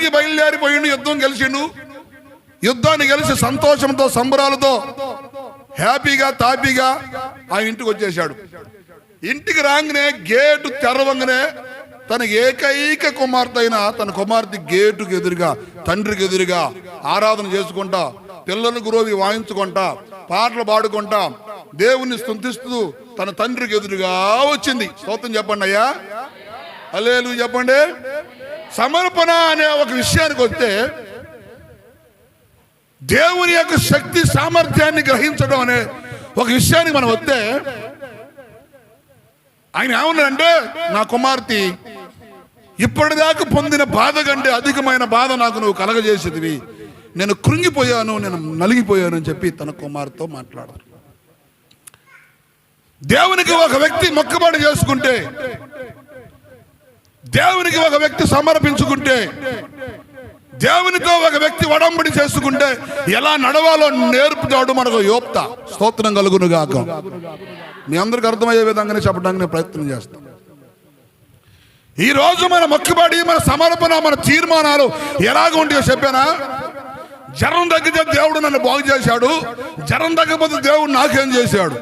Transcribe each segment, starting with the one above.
యుద్ధానికి బయలుదేరిపోయిండు యుద్ధం గెలిచిండు. యుద్ధాన్ని గెలిచి సంతోషంతో సంబరాలతో హ్యాపీగా తాపీగా ఆ ఇంటికి వచ్చేసాడు ఇంటికి రాగానే గేటు తెరవంగానే తన ఏకైక కుమార్తె అయిన తన కుమార్తె గేటుకు ఎదురుగా తండ్రికి ఎదురుగా ఆరాధన చేసుకుంటా పిల్లలు గురోవి వాయించుకుంటా పాటలు పాడుకుంటా దేవుణ్ణి స్థుతిస్తూ తన తండ్రికి ఎదురుగా వచ్చింది. స్తోత్రం చెప్పండి అయ్యా. అలేలు చెప్పండి. సమర్పణ అనే ఒక విషయానికి వస్తే దేవుని యొక్క శక్తి సామర్థ్యాన్ని గ్రహించడం అనే ఒక విషయానికి మనం వస్తే ఆయన ఏమన్నాడంటే నా కుమార్తె ఇప్పటిదాకా పొందిన బాధ కంటే అధికమైన బాధ నాకు నువ్వు కలగజేసేదివి నేను కృంగిపోయాను నేను నలిగిపోయాను అని చెప్పి తన కుమార్తెతో మాట్లాడారు. దేవునికి ఒక వ్యక్తి మొక్కబాటు చేసుకుంటే దేవునికి ఒక వ్యక్తి సమర్పించుకుంటే దేవునితో ఒక వ్యక్తి వడంబడి చేసుకుంటే ఎలా నడవాలో నేర్పుతాడు మనకు యోప్త. స్తోత్రం కలుగును గాక. మీ అందరికి అర్థమయ్యే విధంగానే చెప్పడానికి నేను ప్రయత్నం చేస్తాను ఈ రోజు మన మొక్కుబడి మన సమర్పణ మన తీర్మానాలు ఎలాగ ఉంటాయో చెప్పానా? జ్వరం తగ్గితే దేవుడు నన్ను బాగు చేశాడు. జ్వరం తగ్గకపోతే దేవుడు నాకేం చేశాడు?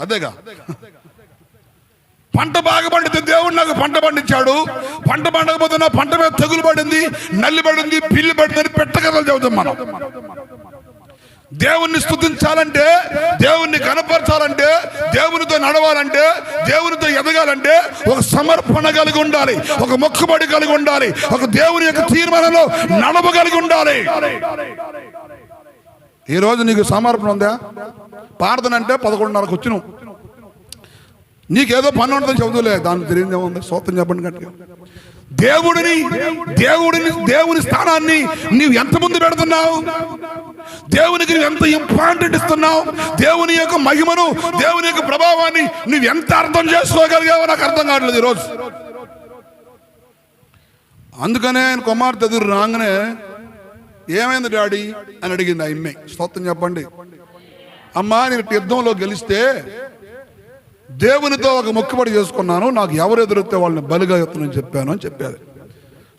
అదేగా. పంట బాగా పండితే దేవుడు నాకు పంట పండించాడు. పంట పండకపోతే నా పంట మీద తెగులు పడింది నల్లి పడింది పిల్లి పడిందని పెట్టకథలు చదువుతాం మనం. దేవుణ్ణి స్థుతించాలంటే దేవుణ్ణి కనపరచాలంటే దేవునితో నడవాలంటే దేవునితో ఎదగాలంటే ఒక సమర్పణ కలిగి ఉండాలి ఒక మొక్కుబడి కలిగి ఉండాలి ఒక దేవుని యొక్క తీర్మానంలో నడవగలిగి ఉండాలి. ఈరోజు నీకు సమర్పణ ఉందా? ప్రార్థన అంటే పదకొండున్నరకు వచ్చినావు. నీకేదో పని ఉంటుందని చదువులే. దాని తెలియదు ఉంది సోతం చెప్పండి గట్టిగా. దేవుడిని దేవుడిని దేవుని స్థానాన్ని నీవు ఎంత ముందు పెడుతున్నావు? దేవునికి నువ్వు ఎంత ఇంపార్టెంట్ ఇస్తున్నావు? దేవుని యొక్క మహిమను దేవుని యొక్క ప్రభావాన్ని నువ్వు ఎంత అర్థం చేసుకోగలిగావో నాకు అర్థం కావట్లేదు ఈరోజు. అందుకనే ఆయన కుమార్తె ఎదురు రాగానే ఏమైంది డాడీ? అని అడిగింది ఆ ఇమ్మే స్తోత్రం చెప్పండి. అమ్మా నేను యుద్ధంలో గెలిస్తే దేవునితో ఒక మొక్కుబడి చేసుకున్నాను. నాకు ఎవరు ఎదురైతే వాళ్ళని బలిగా ఎత్తునని చెప్పాను అని చెప్పారు.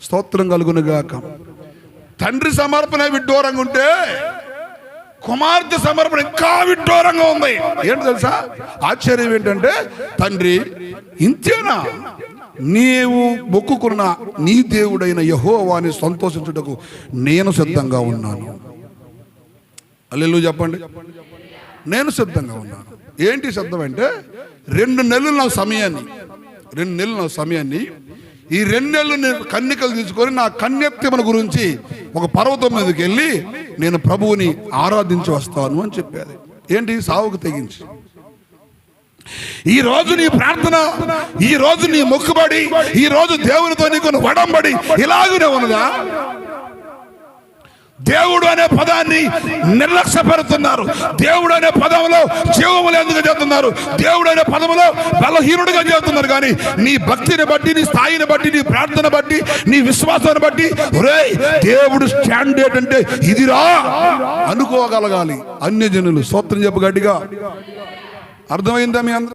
స్తోత్రం కలుగునుగాక తండ్రి సమర్పణ విడ్డూరంగా ఉంటే కుమార్తె సమర్పణ ఇంకా విడ్డూరంగా ఉంది. ఏంటి తెలుసా? ఆశ్చర్యం ఏంటంటే తండ్రి ఇంతేనా? నీవు మొక్కుకున్న నీ దేవుడైన యహోవాని సంతోషించుటకు నేను సిద్ధంగా ఉన్నాను. అల్లెలు చెప్పండి. నేను సిద్ధంగా ఉన్నాను. ఏంటి సిద్ధం అంటే రెండు నెలలు నా సమయాన్ని. రెండు నెలలు నా సమయాన్ని. ఈ రెండు నెలలు నేను కన్నికలు తీసుకొని నా కన్యత్యముల గురించి ఒక పర్వతం మీదకి వెళ్ళి నేను ప్రభువుని ఆరాధించి వస్తాను అని చెప్పారు ఏంటి? సావుకు తెగించి. ఈ రోజు నీ ప్రార్థన ఈ రోజు నీ మొక్కుబడి ఈ రోజు దేవునితో నీకు వడంబడి ఇలాగనే ఉన్నదా? దేవుడు అనే పదాన్ని నిర్లక్ష్యపెడుతున్నారు దేవుడు అనే పదంలో జీవము ఎందుకు చేస్తున్నారు? దేవుడు అనే పదంలో బలహీనుడిగా చేస్తున్నారు కానీ నీ భక్తిని బట్టి నీ స్థాయిని బట్టి నీ ప్రార్థన బట్టి నీ విశ్వాసాన్ని బట్టి రే దేవుడు స్టాండర్డ్ అంటే ఇదిరా అనుకోగలగాలి. అన్యజనులు స్తోత్రం చెప్పు గట్టిగా. అర్థమైందా మీ అందరూ